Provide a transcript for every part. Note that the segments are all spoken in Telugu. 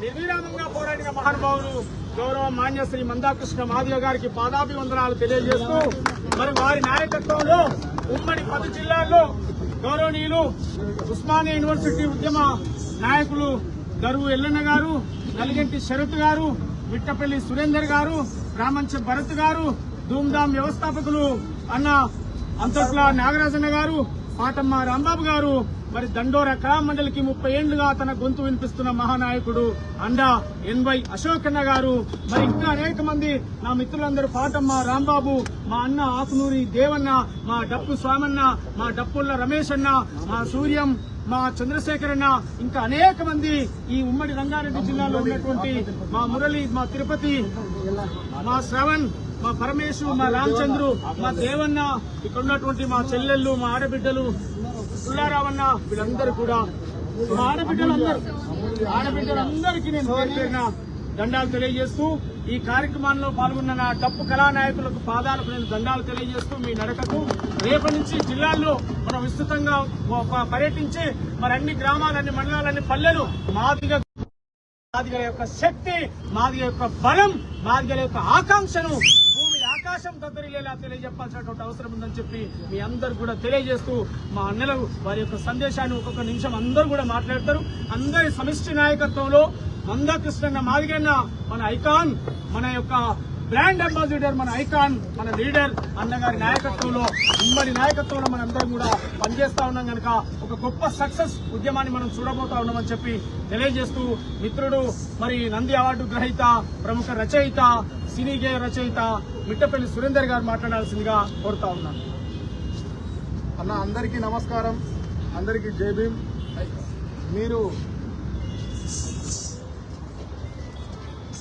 నిర్విరామంగా పోరాడిన మహానుభావులు గౌరవ మాన్యశ్రీ మందాకృష్ణ మాదిగ గారికి పాదాభివందనాలు తెలియజేస్తూ మరి వారి నాయకత్వంలో ఉమ్మడి పది జిల్లాల్లో గౌరవనీయులు ఉస్మానియా యూనివర్సిటీ ఉద్యమ నాయకులు గరువు ఎల్లన్న గారు నలిగంటి శరత్ గారు విట్టపల్లి సురేందర్ గారు రామంచ భరత్ గారు ధూమ్ధామ్ వ్యవస్థాపకులు అన్న అంతట్ల నాగరాజన్న గారు పాటమ్మ రాంబాబు గారు మరి దండోర కళామండలికి ముప్పై ఏళ్ళుగా తన గొంతు వినిపిస్తున్న మహానాయకుడు అండా ఎన్వై అశోకన్న గారు. మరి ఇంకా అనేక మంది నా మిత్రులందరూ పాటమ్మ రాంబాబు మా అన్న ఆకునూరి దేవన్న మా డప్పు స్వామన్న మా డప్పుల్ల రమేష్ అన్న మా సూర్యం మా చంద్రశేఖరన్న ఇంకా అనేక మంది ఈ ఉమ్మడి రంగారెడ్డి జిల్లాలో ఉన్నటువంటి మా మురళి మా తిరుపతి మా శ్రవణ్ మా పరమేశు మా రామచంద్రు మా దేవన్న ఇక్కడ ఉన్నటువంటి మా చెల్లెళ్ళు మా ఆడబిడ్డలు పుల్లారావన్న వీళ్ళందరూ కూడా మా ఆడబిడ్డలందరూ ఆడబిడ్డలందరికీ నేను దండాలు తెలియజేస్తూ ఈ కార్యక్రమాల్లో పాల్గొన్న నా డప్పు కళానాయకులకు పాదాలకు నేను దండాలు తెలియజేస్తూ మీ నడకకు రేపటి నుంచి జిల్లాల్లో మనం విస్తృతంగా పర్యటించి మరి అన్ని గ్రామాలు అన్ని మండలాలన్ని పల్లెలు మాదిగ మాదిగల యొక్క శక్తి మాదిగ యొక్క బలం మాదిగల యొక్క ఆకాంక్షను అవకాశం దద్దరిల్లేలా తెలియజెప్పాల్సినటువంటి అవసరం ఉందని చెప్పి మీ అందరు కూడా తెలియజేస్తూ మా అన్నలు వారి యొక్క సందేశాన్ని ఒక్కొక్క నిమిషం అందరూ కూడా మాట్లాడతారు. అందరి సమిష్టి నాయకత్వంలో మందకృష్ణన్న మాదిగన్న మన ఐకాన్ మన యొక్క బ్రాండ్ అంబాసిడర్ మన ఐకాన్ మన లీడర్ అన్నగారి నాయకత్వంలో ఉమ్మడి నాయకత్వంలో మనందరం కూడా పనిచేస్తా ఉన్నాం కనుక ఒక గొప్ప సక్సెస్ ఉద్యమాన్ని మనం చూడబోతా ఉన్నామని చెప్పి తెలియజేస్తూ మిత్రుడు మరి నంది అవార్డు గ్రహీత ప్రముఖ రచయిత సినీ గేయ రచయిత మిట్టపల్లి సురేందర్ గారు మాట్లాడాల్సిందిగా కోరుతా ఉన్నాను. అన్న అందరికీ నమస్కారం. అందరికీ జై భీమ్. మీరు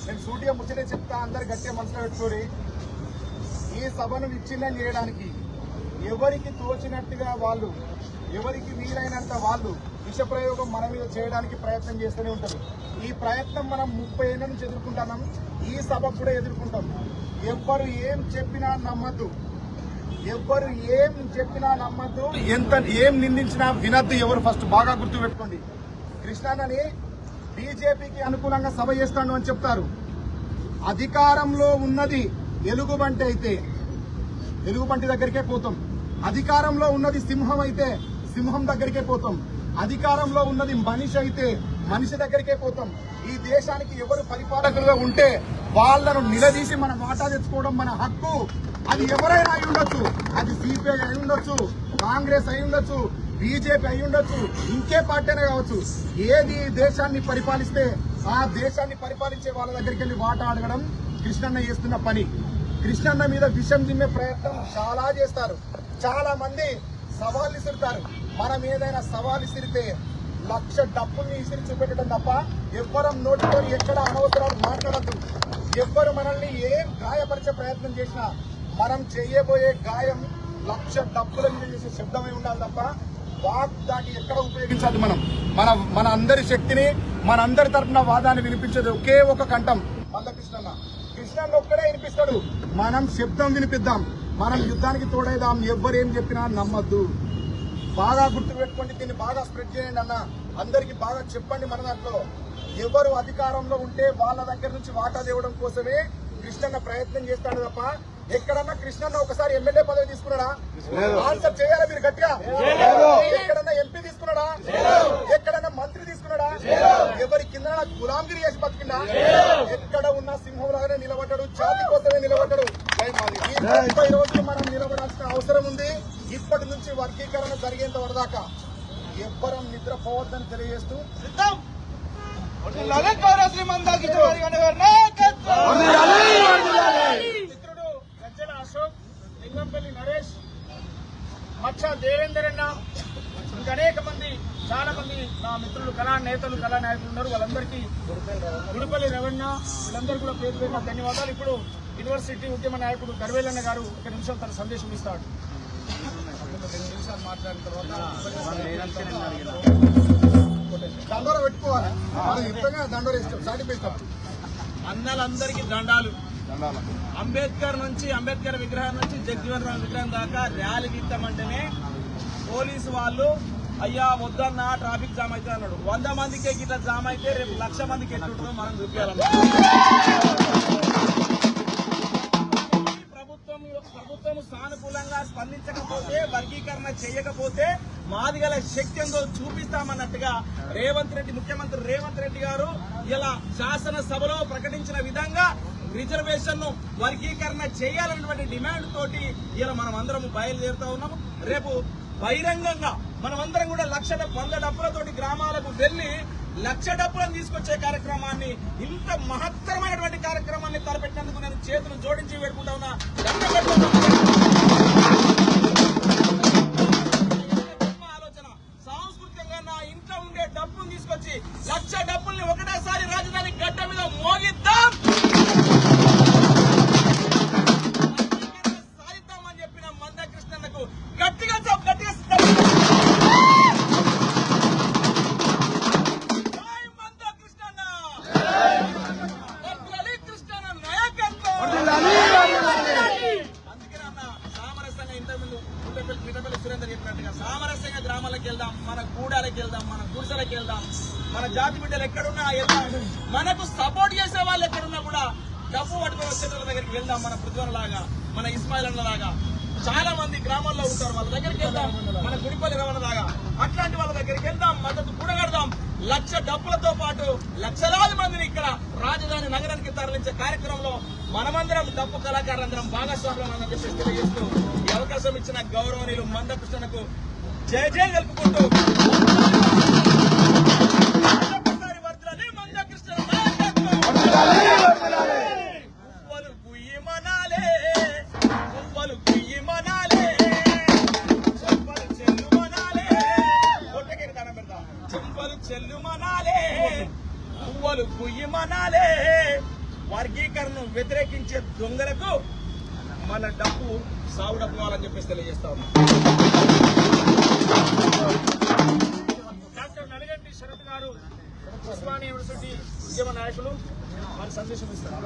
నేను సూటిగా ముచ్చటే చెప్తా అందరు గట్టిగా మనసులో పెట్టుకోరి. ఈ సభను విచ్ఛిన్నం చేయడానికి ఎవరికి తోచినట్టుగా వాళ్ళు ఎవరికి వీలైనంత వాళ్ళు విష ప్రయోగం మన మీద చేయడానికి ప్రయత్నం చేస్తూనే ఉంటారు. ఈ ప్రయత్నం మనం ముప్పై ఏళ్ళ నుంచి ఎదుర్కొంటున్నాం. ఈ సభ కూడా ఎదుర్కొంటాం. ఎవ్వరు ఏం చెప్పినా నమ్మద్దు. ఎవ్వరు ఏం చెప్పినా నమ్మద్దు. ఎంత ఏం నిందించినా వినద్దు ఎవరు ఫస్ట్. బాగా గుర్తు పెట్టుకోండి కృష్ణానని బీజేపీకి అనుకూలంగా సభ చేస్తాను అని చెప్తారు. అధికారంలో ఉన్నది ఎలుగుబంటి అయితే ఎలుగుబంటి దగ్గరికే పోతాం. అధికారంలో ఉన్నది సింహం అయితే సింహం దగ్గరికే పోతాం. అధికారంలో ఉన్నది మనిషి అయితే మనిషి దగ్గరికే పోతాం. ఈ దేశానికి ఎవరు పరిపాలకులుగా ఉంటే వాళ్ళను నిలదీసి మన వాటా తెచ్చుకోవడం మన హక్కు. అది ఎవరైనా అయి ఉండొచ్చు. అది సిపిఐ అయి ఉండొచ్చు కాంగ్రెస్ అయి ఉండొచ్చు బీజేపీ అయి ఉండొచ్చు ఇంకే పార్టీ అయినా కావచ్చు. ఏది దేశాన్ని పరిపాలిస్తే ఆ దేశాన్ని పరిపాలించే వాళ్ళ దగ్గరికి వెళ్ళి వాటా అడగడం కృష్ణన్న చేస్తున్న పని. కృష్ణన్న మీద విషం తిమ్మే ప్రయత్నం చాలా చేస్తారు. చాలా మంది సవాల్ ఇసురుతారు. మనం ఏదైనా సవాల్ ఇసిరితే లక్ష డబ్బుల్ని ఇసిరి చూపెట్టడం తప్ప ఎవ్వరం నోటితో ఎక్కడ అనవసరాలు మాట్లాడద్దు. ఎవ్వరు మనల్ని ఏం గాయపరిచే ప్రయత్నం చేసినా మనం చేయబోయే గాయం లక్ష డబ్బుల మీద చేసే శబ్దమై ఉండాలి తప్ప వాక్ దాటి ఎక్కడ ఉపయోగించాలి మనం? మన మన అందరి శక్తిని మన అందరి తరఫున వాదాన్ని వినిపించేది ఒకే ఒక కంఠం. మల్ల కృష్ణన్న కృష్ణన్న ఒక్కడే వినిపిస్తాడు. మనం శబ్దం వినిపిద్దాం. మనం యుద్ధానికి తోడైదాం. ఎవ్వరు ఏం చెప్పినా నమ్మద్దు. బాగా గుర్తు పెట్టుకోండి దీన్ని బాగా స్ప్రెడ్ చేయండి అన్న. అందరికి బాగా చెప్పండి మన దాంట్లో. ఎవరు అధికారంలో ఉంటే వాళ్ళ దగ్గర నుంచి వాటా తేవడం కోసమే కృష్ణన్న ప్రయత్నం చేస్తాడు తప్ప ఎక్కడన్నా కృష్ణన్న ఒకసారి ఎమ్మెల్యే పదవి తీసుకున్నాడా? ఆన్సర్ చేయాలా మీరు గట్టిగా? ఎక్కడన్నా ఎంపీ తీసుకున్నాడా? ఎక్కడన్నా మంత్రి తీసుకున్నాడా? ఎవరి కింద గులాంగిరి చేసి బతికిందా ఎక్కడ ఉన్న సింహం లాగానే నిలబడ్డాడు జాతి కోసమే నిలబడ్డాడు. ఈ ముప్పై రోజులు మనం నిలబడాల్సిన అవసరం ఉంది. ఇప్పటి నుంచి వర్గీకరణ జరిగేంత వరదాకా ఎవ్వరం నిద్రపోవద్దని తెలియజేస్తూ అశోక్ లింగంపల్లి నరేష్ మచ్చ దేవేందర్ అన్న ఇంకా అనేక మంది చాలా మంది నా మిత్రులు కళా నేతలు కళా నాయకులు ఉన్నారు. వాళ్ళందరికీ గుడిపల్లి రవణ వీళ్ళందరూ కూడా పేరు పేరున ధన్యవాదాలు. ఇప్పుడు యూనివర్సిటీ ఉద్యమ నాయకుడు గర్వేలన్న గారు ఒక నిమిషం తన సందేశం ఇస్తాడు. రెండు నిమిషాలు మాట్లాడిన తర్వాత దండోర పెట్టుకోవాలి. దండోర ఇస్తాం సాటిపిస్తాం. అన్నలందరికీ దండాలు. అంబేద్కర్ నుంచి అంబేద్కర్ విగ్రహం నుంచి జగ్జీవన్ రామ్ విగ్రహం దాకా ర్యాలీ తీస్తామంటేనే పోలీసు వాళ్ళు అయ్యా వద్దన్నా ట్రాఫిక్ జామ్ అయితే అన్నాడు. వంద మందికి ఇట్లా జామ్ అయితే రేపు లక్ష మందికి ఎట్లుంటుందో మనం చూపించాలన్నా ప్రభుత్వం ప్రభుత్వం సానుకూలంగా స్పందించకపోతే వర్గీకరణ చేయకపోతే మాదిగల శక్తి ఎంతో చూపిస్తామన్నట్టుగా రేవంత్ రెడ్డి ముఖ్యమంత్రి రేవంత్ రెడ్డి గారు ఇలా శాసనసభలో ప్రకటించిన విధంగా రిజర్వేషన్ను వర్గీకరణ చేయాలన్నటువంటి డిమాండ్ తోటి ఇలా మనం అందరం బయలుదేరుతా ఉన్నాము. రేపు బహిరంగంగా మనమందరం కూడా లక్ష డబ్బు- వంద డబ్బులతోటి గ్రామాలకు వెళ్ళి లక్ష డబ్బులను తీసుకొచ్చే కార్యక్రమాన్ని ఇంత మహత్తరమైనటువంటి కార్యక్రమాన్ని తలపెట్టినందుకు నేను చేతులు జోడించి పెట్టుకుంటా ఉన్నా. సామరస్యంగా ఇంతకుముందు మిట్టపల్లి మిట్టపల్లి సురేందర్ చెప్పినట్టుగా సామరస్యంగా గ్రామాలకు వెళ్దాం మన గూడాలకు వెళ్దాం మన గుడిసెలకు వెళ్దాం మన జాతి బిడ్డలు ఎక్కడున్నా వెళ్దాం మనకు సపోర్ట్ చేసే వాళ్ళు ఎక్కడున్నా కూడా డబ్బు పట్టుకొని వచ్చే దగ్గరికి వెళ్దాం మన పృథ్వన్ లాగా మన ఇస్మాయిల్ అన్న లాగా చాలా మంది గ్రామాల్లో ఉంటారు వాళ్ళ దగ్గరికి వెళ్దాం మన గుడిపల్లి రమణ లాగా అట్లాంటి వాళ్ళ దగ్గరికి వెళ్దాం మద్దతు కూడగడదాం. లక్ష డబ్బులతో పాటు లక్షలాది మందిని ఇక్కడ రాజధాని నగరానికి తరలించే కార్యక్రమంలో మనమందరం డప్పు కళాకారులందరం భాగస్వాములం అని చెప్పేసి తెలియజేస్తూ ఈ అవకాశం ఇచ్చిన గౌరవనీయులు మందకృష్ణకు జయ జయ జరుపుకుంటూ మన డబ్బు సాగు డబ్బు కావాలని చెప్పేసి తెలియజేస్తా ఉన్నాం. డాక్టర్ నడిగంటి శరత్ గారు ఉస్మానియా యూనివర్సిటీ ఉద్యమ నాయకులు వారి సందేశం ఇస్తారు.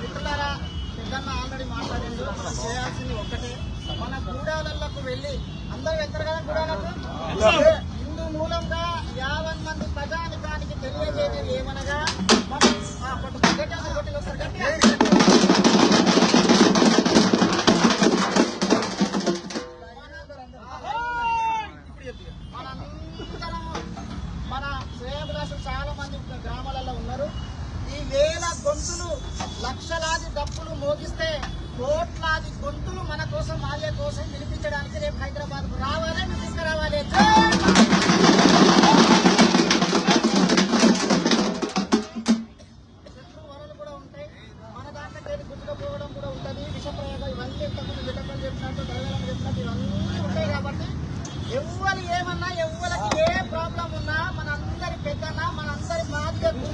మిత్రులారా పెద్దన్న ఆల్రెడీ మాట్లాడింది మనం చేయాల్సింది ఒక్కటే. మన గూడాలకు వెళ్ళి అందరూ వెళ్తారు కదా గూడాలకు? హిందూ మూలంగా యావన్ మంది ప్రజానికానికి తెలియజేయడం ఏమనగా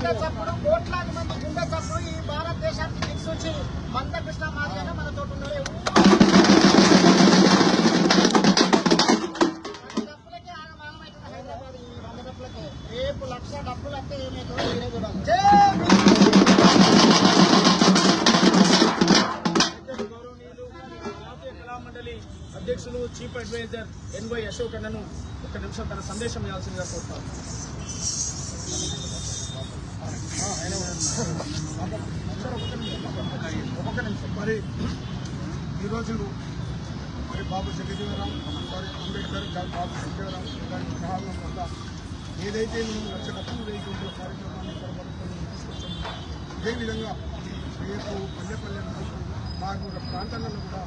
గుండె చప్పుడు కోట్లాది మంది గుండె చప్పుడు ఈ భారతదేశానికి దిక్సూచి మందకృష్ణ మాదిగన మనతో ఉన్నారు డబ్బులకే ఆగమాగమవుతుంది హైదరాబాద్ రేపు లక్ష డబ్బులు అంటే ఏమైతుందో కళామండలి అధ్యక్షులు చీఫ్ అడ్వైజర్ ఎన్వై అశోక్ అన్నను ఒక నిమిషం తన సందేశం ఇవ్వాల్సిందిగా కోరుతాను ఒక్కొక్క నిమిషం మరి ఈరోజు మరి బాబు జగజీవరాం సారీ అంబేద్కర్ డాక్టర్ బాబు జగజీవరాం గారి విగ్రహాల వల్ల ఏదైతే మేము లక్ష డబ్బులు వేయకుండా కార్యక్రమాన్ని తీసుకొచ్చాము అదేవిధంగా రేపు పల్లె పల్లె మాకు ప్రాంతాలలో కూడా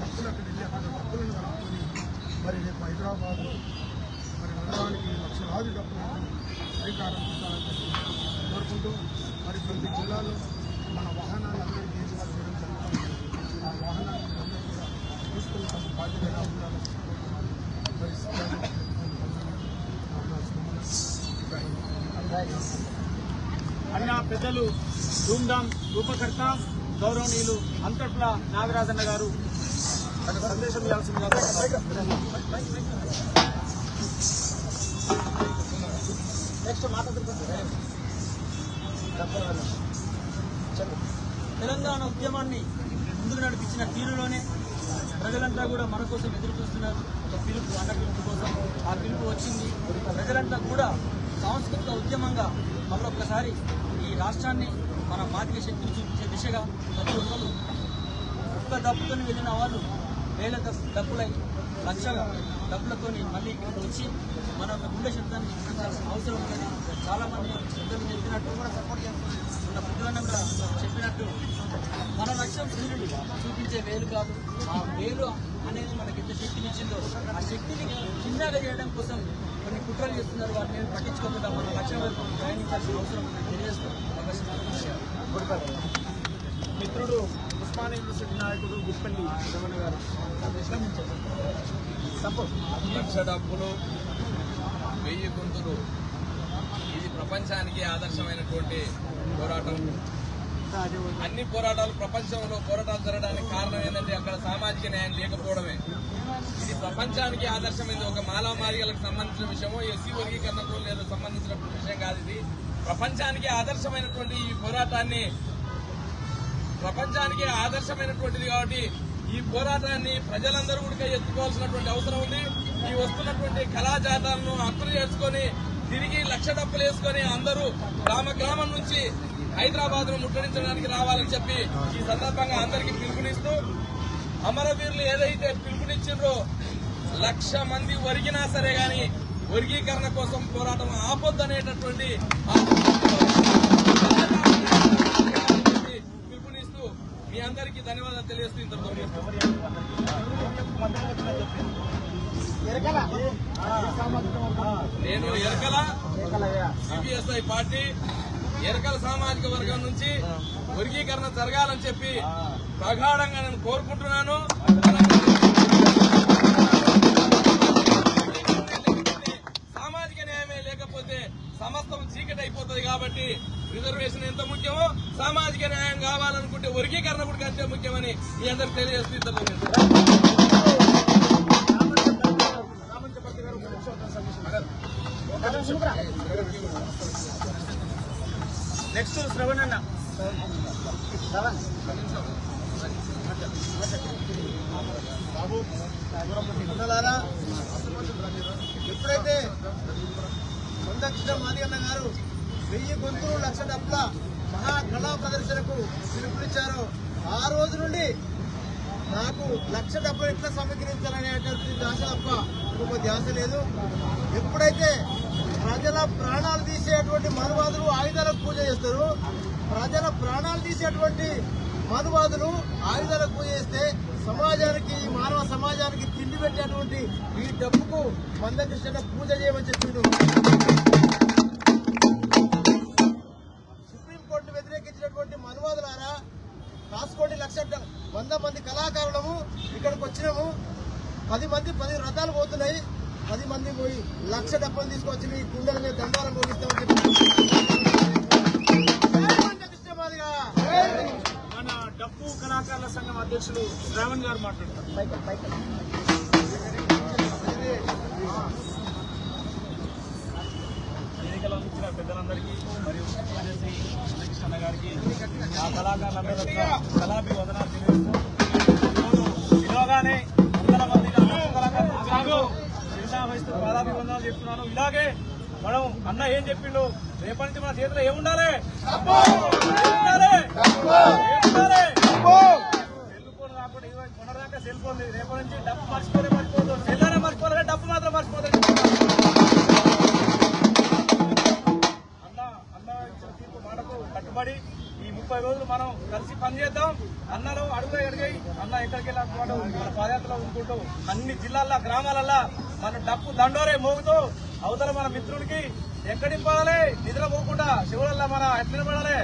డబ్బులు అక్కడ వెళ్ళి అక్కడ డబ్బులను కలుపుకొని మరి రేపు హైదరాబాద్ మరి నగరానికి లక్షలాది డబ్బులు శ్రీకారం కోరుకుంటూ మరి కొన్ని జిల్లాల్లో మన వాహనాలు అందరికీ ఏర్పాటు చేయడం జరుగుతుంది ఆ వాహనాలు కూడా తీసుకుని తమ బాధ్యతగా ఉండాలని మరి అన్న పెద్దలు ధూమ్ధామ్ రూపకర్త గౌరవనీయులు అంతట్ల నాగరాజన్న గారు. తన సందేశం ఇవ్వాల్సిందిగా నెక్స్ట్ మాట్లాడుతున్నారు తెలంగాణ ఉద్యమాన్ని ముందుకు నడిపించిన తీరులోనే ప్రజలంతా కూడా మన కోసం ఎదురు చూస్తున్నారు ఒక పిలుపు అన్న పిలుపు కోసం ఆ పిలుపు వచ్చింది. ప్రజలంతా కూడా సాంస్కృతిక ఉద్యమంగా మరొకసారి ఈ రాష్ట్రాన్ని మన మాదిక శక్తిని చూపించే దిశగా ప్రతి ఒక్కరు ఒక్క దప్పుకొని వెళ్ళిన వాళ్ళు వేల డబ్బుల డబ్బులై లక్షల డబ్బులతోని మళ్ళీ ఇక్కడికి వచ్చి మన యొక్క గుండె శబ్దాన్ని వినిపించాల్సిన అవసరం ఉందని చాలా మంది పెద్దలు చెప్పినట్టు కూడా సపోర్ట్ చేస్తుంది మన పెద్దలన్న కూడా చెప్పినట్టు మన లక్ష్యం సూర్యుడు చూపించే వేలు కాదు. ఆ వేలు అనేది మనకి ఎంత శక్తినిచ్చిందో ఆ శక్తిని చిన్నగా చేయడం కోసం కొన్ని కుట్రలు చేస్తున్నారు. వాటిని పట్టించుకోకుండా మన లక్ష్యం వైపు ప్రయాణించాల్సిన అవసరం ఉందని తెలియజేస్తూ అవకాశం మిత్రుడు ఉస్మాన్ యూనివర్సిటీ నాయకుడు గుప్పల్లి రమణ గారు. లక్ష డబ్బులు వెయ్యి గుంతులు. ఇది ప్రపంచానికి ఆదర్శమైనటువంటి పోరాటం. అన్ని పోరాటాలు ప్రపంచంలో పోరాటాలు జరగడానికి కారణం ఏంటంటే అక్కడ సామాజిక న్యాయం లేకపోవడమే. ఇది ప్రపంచానికి ఆదర్శమైంది. ఒక మాలామారిగలకు సంబంధించిన విషయమో ఎస్సీ వర్గీకరణకు లేదా సంబంధించిన విషయం కాదు ఇది. ప్రపంచానికి ఆదర్శమైనటువంటి ఈ పోరాటాన్ని ప్రపంచానికి ఆదర్శమైనటువంటిది కాబట్టి ఈ పోరాటాన్ని ప్రజలందరూ కూడా ఎత్తుకోవాల్సినటువంటి అవసరం ఉంది. ఈ వస్తున్నటువంటి కళాజాతాలను అర్థం చేసుకొని తిరిగి లక్ష డబ్బులు వేసుకొని అందరూ గ్రామ గ్రామం నుంచి హైదరాబాద్ను ముట్టడించడానికి రావాలని చెప్పి ఈ సందర్భంగా అందరికీ పిలుపునిస్తూ అమరవీరులు ఏదైతే పిలుపునిచ్చిండ్రో లక్ష మంది ఒరిగినా సరే గాని వర్గీకరణ కోసం పోరాటం ఆపొద్దనేటటువంటి మీ అందరికీ ధన్యవాదాలు తెలియజేస్తూ ఇంత నేను ఎరకల సిపిఎస్ఐ పార్టీ ఎరకల సామాజిక వర్గం నుంచి వర్గీకరణ జరగాలని చెప్పి ప్రగాఢంగా నేను కోరుకుంటున్నాను. సామాజిక న్యాయమే లేకపోతే సమస్తం చీకటి అయిపోతుంది కాబట్టి రిజర్వేషన్ ఎంత ముఖ్యమో సామాజిక న్యాయం కావాలనుకుంటే వర్గీకరణ కూడా అంతే ముఖ్యమని మీ అందరికి తెలియజేస్తూ. నెక్స్ట్ శ్రవణ్ అన్న ఎప్పుడైతే మందకృష్ణ మాదిగన్న గారు వెయ్యి గొంతులు లక్ష డబ్బుల మహా కళా ప్రదర్శనకు పిలుపునిచ్చారో. ఆ రోజు నుండి నాకు లక్ష డబ్బులు ఎట్లా సమీకరించాలనేటువంటి ధ్యాస తప్ప ఇంకొక ధ్యాస లేదు. ఎప్పుడైతే ప్రజల ప్రాణాలు తీసేటువంటి మనువాదులు ఆయుధాలకు పూజ చేస్తారు ప్రజల ప్రాణాలు తీసేటువంటి మనువాదులు ఆయుధాలకు పూజ చేస్తే సమాజానికి మానవ సమాజానికి తిండి పెట్టేటువంటి ఈ డబ్బుకు మందకృష్ణ పూజ చేయమని చెప్పిండు. పది మంది పది రథాలు పోతున్నాయి. పది మంది పోయి లక్ష డబ్బులు తీసుకొచ్చి మీ కుండల మీద దండాలు మోగిస్తామని చెప్పి. మన డప్పు కళాకారుల సంఘం అధ్యక్షుడు శ్రావణ్ గారు మాట్లాడతారు. వేదికలో ఇచ్చిన పెద్దలందరికీ మరియు రాజశ్రీ గారికి ఆ కళాకారులందరూ కళాభి వదనాలు తెలియజేస్తూ ఈరోజు కళాకారులు చిరునా వహిస్తూ కళాభి వందనాలు చెప్తున్నాను. ఇలాగే మనం అన్న ఏం చెప్పిండు? రేపటి నుంచి మన చేతిలో ఏముండాలి? Cell phone cell. రేపటి నుంచి డబ్బు మర్చిపోతే. సెల్లనే మర్చిపోదు కానీ డబ్బు మాత్రం మర్చిపోతుంది ముప్పై రోజులు మనం కలిసి పనిచేద్దాం అన్నలు అడుగులు అడిగాయి అన్న ఎక్కడికి వెళ్ళాడు మన పాదయాత్రలో ఉంటుకుంటూ అన్ని జిల్లాల్లో గ్రామాలల్లో మన డప్పు దండోరే మోగుతూ అవతల మన మిత్రుడికి ఎక్కడింపాలి నిద్ర పోకుండా శివులల్లా మన ఎక్కడ పడాలి.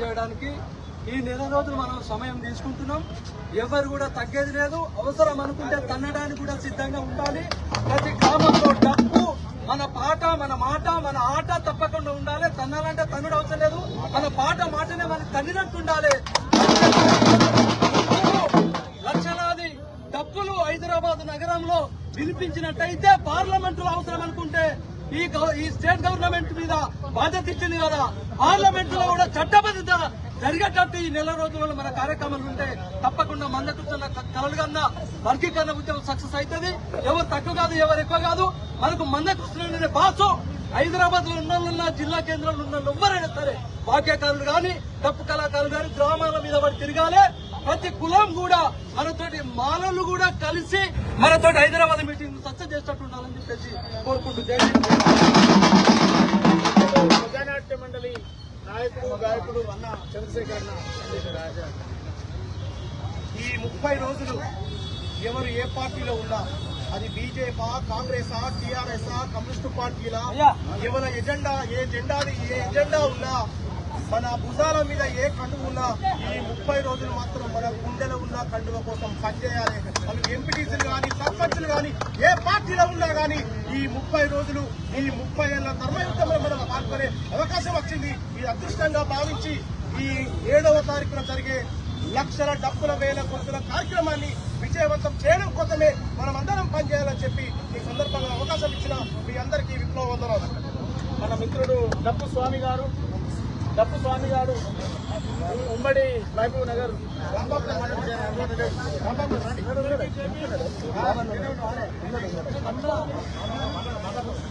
చేయడానికి ఈ నెల రోజులు మనం సమయం తీసుకుంటున్నాం. ఎవరు కూడా తగ్గేది లేదు. అవసరం అనుకుంటే తన్నడానికి కూడా సిద్ధంగా ఉండాలి. ప్రతి గ్రామంలో డబ్బు మన పాట మన మాట మన ఆట తప్పకుండా ఉండాలి. తన్నాలంటే తన్నుడు అవసరం లేదు. మన పాట మాటనే మనకి తన్నినట్టు ఉండాలి. లక్షలాది డబ్బులు హైదరాబాద్ నగరంలో వినిపించినట్టయితే పార్లమెంటులో అవసరం అనుకుంటే ఈ ఈ స్టేట్ గవర్నమెంట్ మీద బాధ్యత ఇచ్చింది కదా. పార్లమెంట్లో కూడా చట్టబద్ధత జరిగేటట్టు ఈ నెల రోజులలో మన కార్యక్రమాలు ఉంటే తప్పకుండా మందకున్న కలలు కన్నా వర్గీకరణ ఉద్యమం సక్సెస్ అవుతుంది. ఎవరు తక్కువ కాదు ఎవరు ఎక్కువ కాదు. మనకు మందకృష్ణ బాసు. హైదరాబాద్లో ఉన్న జిల్లా కేంద్రంలో ఉన్న ఎవరైనా సరే వాక్యకారులు కానీ తప్పు కళాకారులు కానీ గ్రామాల మీద పడి తిరగాలి. ప్రతి కులం కూడా మనతోటి మానవులు కూడా కలిసి మనతోటి హైదరాబాద్ మీటింగ్ సక్సెస్ చేసినట్టు ఉండాలని చెప్పేసి కోరుకుంటూ మండలి నాయకుడు గాయకుడు అన్న చంద్రశేఖర్ అన్న రాజా. ఈ ముప్పై రోజులు ఎవరు ఏ పార్టీలో ఉన్నా అది బీజేపీ కాంగ్రెస్ టీఆర్ఎస్ కమ్యూనిస్ట్ పార్టీలా? ఎవరి ఎజెండా ఏ జెండాది ఏ ఎజెండా ఉన్నా మన భుజాల మీద ఏ కండువ ఉన్నా ఈ ముప్పై రోజులు మాత్రం మన గుండెలో ఉన్న కండువ కోసం పనిచేయాలి అవి ఎంపీటీసీలు కానీ సర్పంచ్లు కానీ ఏ పార్టీలో ఉన్నా కానీ ఈ ముప్పై రోజులు ఈ ముప్పై ఏళ్ళ ధర్మయుద్ధంలో మనం పాల్గొనే అవకాశం వచ్చింది. ఈ అదృష్టంగా భావించి ఈ ఏడవ తారీఖున జరిగే లక్షల డబ్బుల వేల కొడుతుల కార్యక్రమాన్ని విజయవంతం చేయడం కోసమే మనం అందరం పనిచేయాలని చెప్పి ఈ సందర్భంగా అవకాశం ఇచ్చిన మీ అందరికీ విప్లవ వందనాలు మన మిత్రుడు డబ్బు స్వామి గారు డప్పు స్వామి గారు ఉమ్మడి మహబూబ్ నగర్.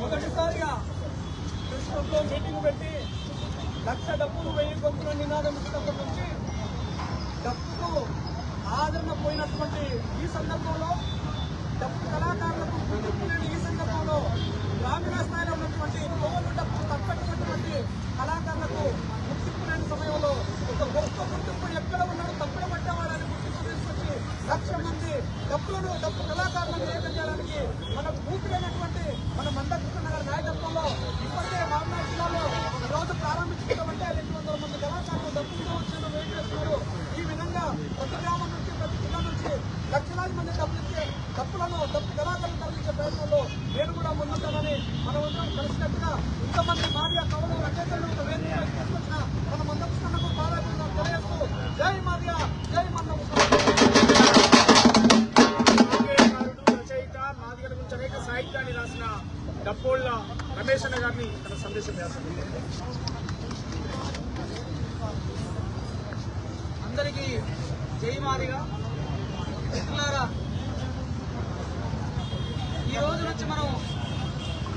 మొదటిసారిగా కృష్ణంలో మీటింగ్ పెట్టి లక్ష డబ్బులు వెయ్యి గొంతుల నినాదం ఇచ్చినప్పటి నుంచి డబ్బుకు ఆదరణ పోయినటువంటి ఈ సందర్భంలో డబ్బు కళాకారులకు ఈ సందర్భంలో గ్రామీణ స్థాయిలో ఉన్నటువంటి కోవలు డబ్బు తప్పటినటువంటి కళాకారులకు గుర్తింపు లేని సమయంలో ఒక గొప్ప గుర్తింపు ఎక్కడ ఉన్నాడో తప్పుడు పట్టేవాడని గుర్తింపు తీసుకొచ్చి లక్ష మంది డబ్బులను డబ్బు కళాకారులను ఏకం చేయడానికి మనకు పూర్తిమైనటువంటి మన మందకృష్ణ నగర్ నాయకత్వంలో ఇప్పటికే రామనాథ్ జిల్లాలో ఈ రోజు ప్రారంభించుకుంటామంటే రెండు వందల మంది కళాకారులు డబ్బులతో వచ్చిన వెయిట్ చేస్తున్నారు ఈ విధంగా ప్రతి గ్రామం నుంచి ప్రతి జిల్లా నుంచి లక్షలాది మంది డబ్బులు ఇచ్చే డబ్బులను డబ్బు కళాకారులు తరలించే ప్రయత్నంలో నేను కూడా ముందుంటానని మనం అందరం కలిసినట్టుగా ఇంతమంది మాదియా కవులు రచయితలు ఒక వేదిక మీద తీసుకొచ్చిన మన మందకృష్ణకు పాదాభివందనం తెలియజేస్తూ జై మాదియా జై మందకృష్ణ నాట్యకారుడు, రచయిత మాదిగల గురించి అనేక సాహిత్యాన్ని రాసిన డప్పోళ్ళ రమేష్ అన్న గారిని తన సందేశం వ్యాసం అందరికీ జై మారిగా మిత్రులారా ఈ రోజు నుంచి మనం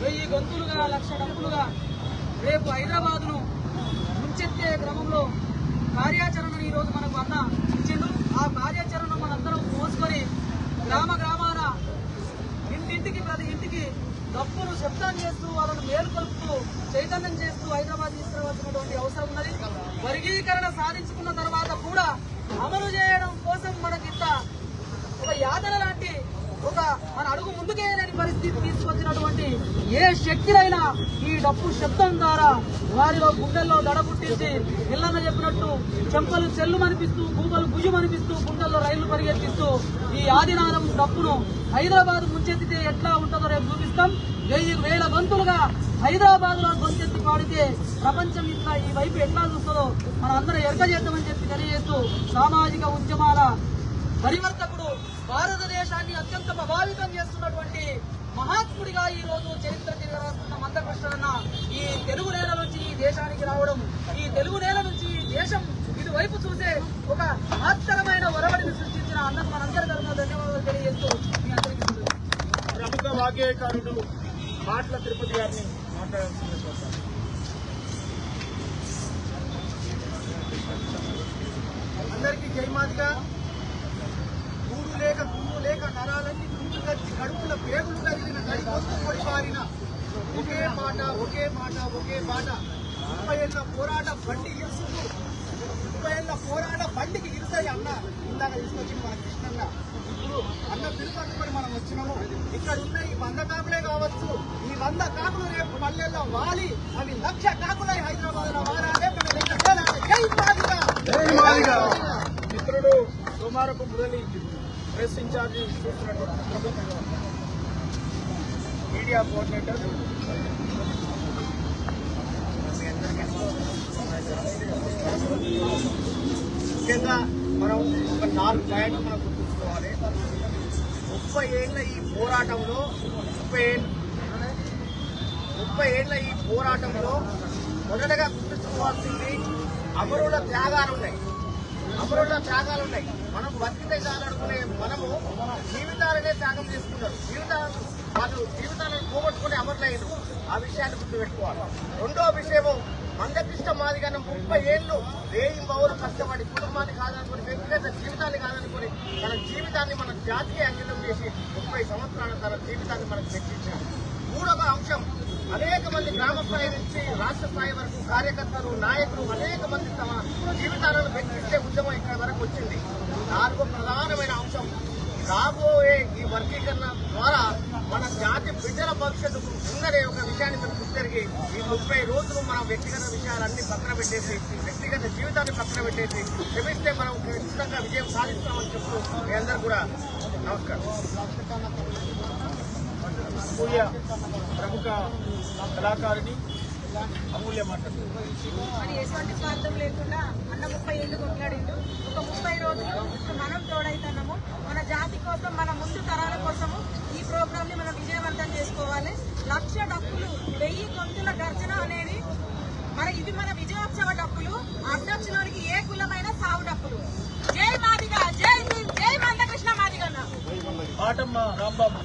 వెయ్యి గొంతులుగా లక్ష డబ్బులుగా రేపు హైదరాబాద్ను ముంచెత్తే క్రమంలో కార్యాచరణను ఈ రోజు మనకు అన్న ఇచ్చిండు ఆ కార్యాచరణను మనందరం మోసుకొని గ్రామ గ్రామాన ఇంటింటికి ప్రతి ఇంటికి డప్పును శబ్దం చేస్తూ వాళ్ళను మేలుకొల్పుతూ చైతన్యం చేస్తూ హైదరాబాద్ తీసుకురావాల్సినటువంటి అవసరం ఉన్నది వర్గీకరణ సాధించుకున్న తర్వాత కూడా అమలు చేయడం కోసం మనకింత ఒక యాతన లాంటి ఒక మన అడుగు ముందుకేయలేని పరిస్థితి తీసుకొచ్చినటువంటి ఏ శక్తినైనా ఈ డప్పు శబ్దం ద్వారా వారిలో గుండెల్లో దడపుట్టించి ఇళ్ళన్న చెప్పినట్టు చెంపలు చెల్లు మనిపిస్తూ భూమలు గుజుమనిపిస్తూ గుండెల్లో రైళ్ళు పరిగెత్తిస్తూ ఈ ఆదినారం డప్పును హైదరాబాద్ ముంచెత్తితే ఎట్లా ఉంటుందో రేపు చూపిస్తాం. వెయ్యి వేల వంతులుగా హైదరాబాద్లో గొంతెత్తి పాడితే ప్రపంచం ఇట్లా ఈ వైపు ఎట్లా చూస్తుందో మన అందరం ఎరక చేద్దామని చెప్పి తెలియజేస్తూ సామాజిక ఉద్యమాల పరివర్తకుడు భారతదేశాన్ని అత్యంత ప్రభావితం చేస్తున్నటువంటి మహాత్ముడిగా ఈ రోజు చరిత్ర తిరగరాస్తున్న మందకృష్ణన్న ఈ తెలుగు నేల నుంచి ఈ దేశానికి రావడం ఈ తెలుగు నేల నుంచి ఈ దేశం ఇటువైపు చూసే ఒక మహత్తరమైన ఒరవడిని సృష్టించిన అన్నకు మనందరి తరఫున ధన్యవాదాలు తెలియజేస్తూ మీ అందరికీ ప్రముఖ వాగ్యకారుడు మాటల తిరుపతి గారిని మాట్లాడాల్సింది అందరికీ జయమాదిగా కూడు లేక పువ్వు లేక నరాలన్నీ గుండు కట్టి కడుపుల పేగులు కలిగిన గడిపోతూ పొడి పారిన. ఒకే మాట ఒకే మాట ఒకే మాట ముప్పై ఏళ్ళ పోరాట బండి ఇరుసుకు. ముప్పై ఏళ్ళ పోరాట బండికి ఇరుసాయి అన్న. ఇందాక తీసుకొచ్చి మన కృష్ణన్న. ఇప్పుడు అన్న పిలుపట్టుకొని మనం వచ్చినాము. ఇక్కడ ఉన్న ఈ వంద కాకులే కావచ్చు. ఈ వంద కాకులు రేపు మల్లెల్లో వాలి. అవి లక్ష కాకులై హైదరాబాద్లో వారాలే. మన లెక్క జై మాదిగా. బంగారపు మురళి ప్రెస్ ఇన్ఛార్జి చూస్తున్నటువంటి మీడియా కోఆర్డినేటర్. ముఖ్యంగా మనం ఒక నాలుగు పాయింట్లు మనం గుర్తుంచుకోవాలి. ముప్పై ఏళ్ళ ఈ పోరాటంలో ముప్పై ఏళ్ళ ముప్పై ఏళ్ళ ఈ పోరాటంలో మొదటగా గుర్తుంచుకోవాల్సింది అమరుల త్యాగాలు ఉన్నాయి. అమరుల త్యాగాలు ఉన్నాయి. మనం బతికితే చాలనుకునే మనము జీవితాలనే త్యాగం చేసుకున్నారు జీవితాలు వాళ్ళు జీవితాలను పోగొట్టుకుని అమరులయ్యారు ఆ విషయాన్ని గుర్తుపెట్టుకోవాలి. రెండో విషయము మందకృష్ణ మాదిగానే ముప్పై ఏళ్ళు వేయి బౌలు కష్టపడి కుటుంబాన్ని కాదనుకుని వ్యక్తిగత జీవితాన్ని కాదనుకుని తన జీవితాన్ని మన జాతికి అంకితం చేసి ముప్పై సంవత్సరాల తన జీవితాన్ని మనకు తెచ్చించారు మూడవ అంశం అనేక మంది గ్రామ స్థాయి నుంచి రాష్ట్ర స్థాయి వరకు కార్యకర్తలు నాయకులు అనేక మంది తమ జీవితాలను వెక్కించే ఉద్యమం ఇక్కడ వరకు వచ్చింది. నాలుగో ప్రధానమైన అంశం రాబోయే ఈ వర్గీకరణ ద్వారా మన జాతి బిడ్డల భవిష్యత్తుకు ఉందనే ఒక విషయాన్ని మనం గుర్తెరిగి ఈ ముప్పై రోజులు మనం వ్యక్తిగత విషయాలన్నీ పక్కన పెట్టేసి వ్యక్తిగత జీవితాన్ని పక్కన పెట్టేసి క్షమిస్తే మనం ఖచ్చితంగా విజయం సాధిస్తామని చెప్తూ మీ అందరూ కూడా నమస్కారం. అమూల్య ప్రముఖ కళాకారిణి అమూల్య ఎటువంటి స్వార్థం లేకుండా అన్న ముప్పై ఏళ్ళు కొట్లాడిండు. ఒక ముప్పై రోజులు మనం తోడైతున్నాము మన జాతి కోసం మన ముందు తరాల కోసము ఈ ప్రోగ్రామ్ని మనం విజయవంతం చేసుకోవాలి. లక్ష డప్పులు వెయ్యి గొంతుల గర్జన అనేది మన ఇది మన విజయోత్సవ డప్పులు. అర్ధక్షణానికి ఏ కులమైన సాగు డప్పులు. జై మాదిగా జై జై మందకృష్ణ మాదిగన్న. ఆటమ్మ రాంబాబు.